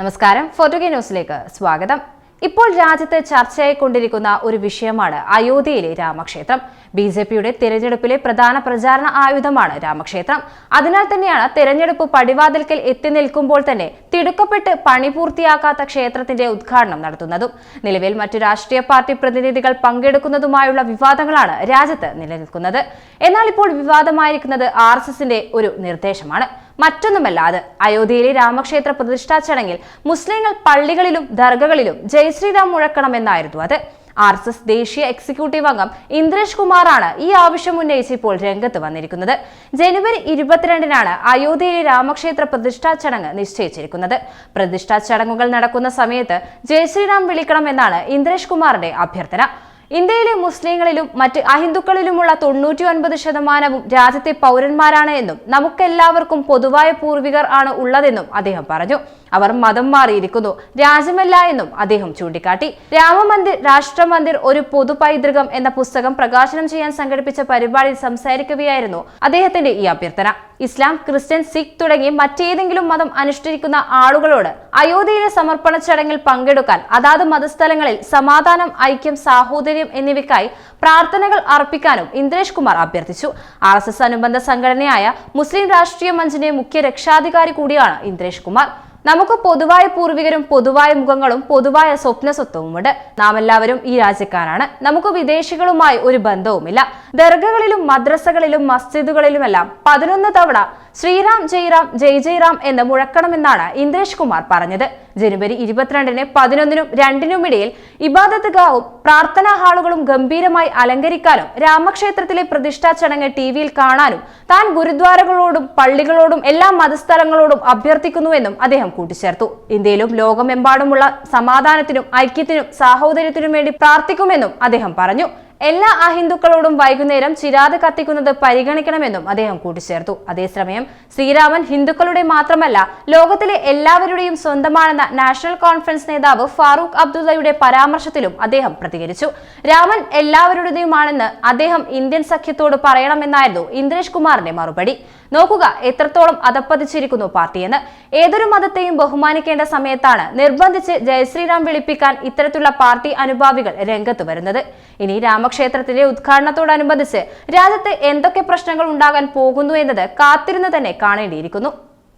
നമസ്കാരം. ഫോർട്ടുഗേ ന്യൂസിലേക്ക് സ്വാഗതം. ഇപ്പോൾ രാജ്യത്ത് ചർച്ചയായിക്കൊണ്ടിരിക്കുന്ന ഒരു വിഷയമാണ് അയോധ്യയിലെ രാമക്ഷേത്രം. ബി ജെ പിയുടെ തിരഞ്ഞെടുപ്പിലെ പ്രധാന പ്രചാരണ ആയുധമാണ് രാമക്ഷേത്രം. അതിനാൽ തന്നെയാണ് തിരഞ്ഞെടുപ്പ് പടിവാതിൽക്കൽ എത്തി നിൽക്കുമ്പോൾ തന്നെ തിടുക്കപ്പെട്ട് പണി പൂർത്തിയാക്കാത്ത ക്ഷേത്രത്തിന്റെ ഉദ്ഘാടനം നടത്തുന്നതും നിലവിൽ മറ്റു രാഷ്ട്രീയ പാർട്ടി പ്രതിനിധികൾ പങ്കെടുക്കുന്നതുമായുള്ള വിവാദങ്ങളാണ് രാജ്യത്ത് നിലനിൽക്കുന്നത്. എന്നാൽ ഇപ്പോൾ വിവാദമായിരിക്കുന്നത് ആർ ഒരു നിർദ്ദേശമാണ്. മറ്റൊന്നുമല്ല അത്. അയോധ്യയിലെ രാമക്ഷേത്ര പ്രതിഷ്ഠാ ചടങ്ങിൽ മുസ്ലിങ്ങൾ പള്ളികളിലും ദർഗകളിലും ജയ് ശ്രീറാം മുഴക്കണമെന്നായിരുന്നു അത്. ആർ എസ് എസ് ദേശീയ എക്സിക്യൂട്ടീവ് അംഗം ഇന്ദ്രേഷ് കുമാറാണ് ഈ ആവശ്യം ഉന്നയിച്ച് ഇപ്പോൾ രംഗത്ത് വന്നിരിക്കുന്നത്. ജനുവരി ഇരുപത്തിരണ്ടിനാണ് അയോധ്യയിലെ രാമക്ഷേത്ര പ്രതിഷ്ഠാ ചടങ്ങ് നിശ്ചയിച്ചിരിക്കുന്നത്. പ്രതിഷ്ഠാ ചടങ്ങുകൾ നടക്കുന്ന സമയത്ത് ജയ് ശ്രീറാം വിളിക്കണമെന്നാണ് ഇന്ദ്രേഷ് കുമാറിന്റെ അഭ്യർത്ഥന. ഇന്ത്യയിലെ മുസ്ലിങ്ങളിലും മറ്റ് അഹിന്ദുക്കളിലുമുള്ള തൊണ്ണൂറ്റി ഒൻപത് ശതമാനവും രാജ്യത്തെ പൗരന്മാരാണ് എന്നും നമുക്കെല്ലാവർക്കും പൊതുവായ പൂർവികർ ആണ് ഉള്ളതെന്നും അദ്ദേഹം പറഞ്ഞു. അവർ മതം മാറിയിരിക്കുന്നു രാജ്യമല്ല എന്നും അദ്ദേഹം ചൂണ്ടിക്കാട്ടി. രാമമന്ദിർ രാഷ്ട്രമന്ദിർ ഒരു പൊതു പൈതൃകം എന്ന പുസ്തകം പ്രകാശനം ചെയ്യാൻ സംഘടിപ്പിച്ച പരിപാടിയിൽ സംസാരിക്കുകയായിരുന്നു അദ്ദേഹത്തിന്റെ ഈ അഭ്യർത്ഥന. ഇസ്ലാം ക്രിസ്ത്യൻ സിഖ് തുടങ്ങി മറ്റേതെങ്കിലും മതം അനുഷ്ഠിക്കുന്ന ആളുകളോട് അയോധ്യയിലെ സമർപ്പണ ചടങ്ങിൽ പങ്കെടുക്കാൻ അതാത് മതസ്ഥലങ്ങളിൽ സമാധാനം ഐക്യം സാഹോദര്യം എന്നിവയ്ക്കായി പ്രാർത്ഥനകൾ അർപ്പിക്കാനും ഇന്ദ്രേഷ് കുമാർ അഭ്യർത്ഥിച്ചു. ആർ എസ് എസ് അനുബന്ധ സംഘടനയായ മുസ്ലിം രാഷ്ട്രീയ മഞ്ചിന്റെ മുഖ്യ രക്ഷാധികാരി കൂടിയാണ് ഇന്ദ്രേഷ് കുമാർ. നമുക്ക് പൊതുവായ പൂർവികരും പൊതുവായ മുഖങ്ങളും പൊതുവായ സ്വപ്ന സ്വത്വവുമുണ്ട് നാം എല്ലാവരും ഈ രാജ്യക്കാരാണ്. നമുക്ക് വിദേശികളുമായി ഒരു ബന്ധവുമില്ല. ദർഗകളിലും മദ്രസകളിലും മസ്ജിദുകളിലുമെല്ലാം പതിനൊന്ന് തവണ ശ്രീറാം ജയ്റാം ജയ് ജയ്റാം എന്ന് മുഴക്കണമെന്നാണ് ഇന്ദ്രേഷ് കുമാർ പറഞ്ഞത്. ജനുവരി ഇരുപത്തിരണ്ടിന് പതിനൊന്നിനും രണ്ടിനും ഇടയിൽ ഇബാദത്ത് ഗാവും പ്രാർത്ഥനാ ഹാളുകളും ഗംഭീരമായി അലങ്കരിക്കാനും രാമക്ഷേത്രത്തിലെ പ്രതിഷ്ഠാ ചടങ്ങ് ടി വിയിൽ കാണാനും താൻ ഗുരുദ്വാരകളോടും പള്ളികളോടും എല്ലാ മതസ്ഥലങ്ങളോടും അഭ്യർത്ഥിക്കുന്നുവെന്നും അദ്ദേഹം കൂട്ടിച്ചേർത്തു. ഇന്ത്യയിലും ലോകമെമ്പാടുമുള്ള സമാധാനത്തിനും ഐക്യത്തിനും സാഹോദര്യത്തിനും വേണ്ടി പ്രാർത്ഥിക്കുമെന്നും അദ്ദേഹം പറഞ്ഞു. എല്ലാ അഹിന്ദുക്കളോടും വൈകുന്നേരം ചിരാത് കത്തിക്കുന്നത് പരിഗണിക്കണമെന്നും അദ്ദേഹം കൂട്ടിച്ചേർത്തു. അതേസമയം ശ്രീരാമൻ ഹിന്ദുക്കളുടെ മാത്രമല്ല ലോകത്തിലെ എല്ലാവരുടെയും സ്വന്തമാണെന്ന നാഷണൽ കോൺഫറൻസ് നേതാവ് ഫാറൂഖ് അബ്ദുള്ളയുടെ പരാമർശത്തിലും അദ്ദേഹം പ്രതികരിച്ചു. രാമൻ എല്ലാവരുടേതുമാണെന്ന് അദ്ദേഹം ഇന്ത്യൻ സഖ്യത്തോട് പറയണമെന്നായിരുന്നു ഇന്ദ്രേഷ് കുമാറിന്റെ മറുപടി. നോക്കുക എത്രത്തോളം അതപ്പതിച്ചിരിക്കുന്നു പാർട്ടിയെന്ന്. ഏതൊരു മതത്തെയും ബഹുമാനിക്കേണ്ട സമയത്താണ് നിർബന്ധിച്ച് ജയശ്രീറാം വിളിപ്പിക്കാൻ ഇത്തരത്തിലുള്ള പാർട്ടി അനുഭാവികൾ രംഗത്ത് വരുന്നത്. ഇനി രാമക്ഷേത്രത്തിന്റെ ഉദ്ഘാടനത്തോടനുബന്ധിച്ച് രാജ്യത്ത് എന്തൊക്കെ പ്രശ്നങ്ങൾ ഉണ്ടാകാൻ പോകുന്നു എന്നത് കാത്തിരുന്ന് തന്നെ കാണേണ്ടിയിരിക്കുന്നു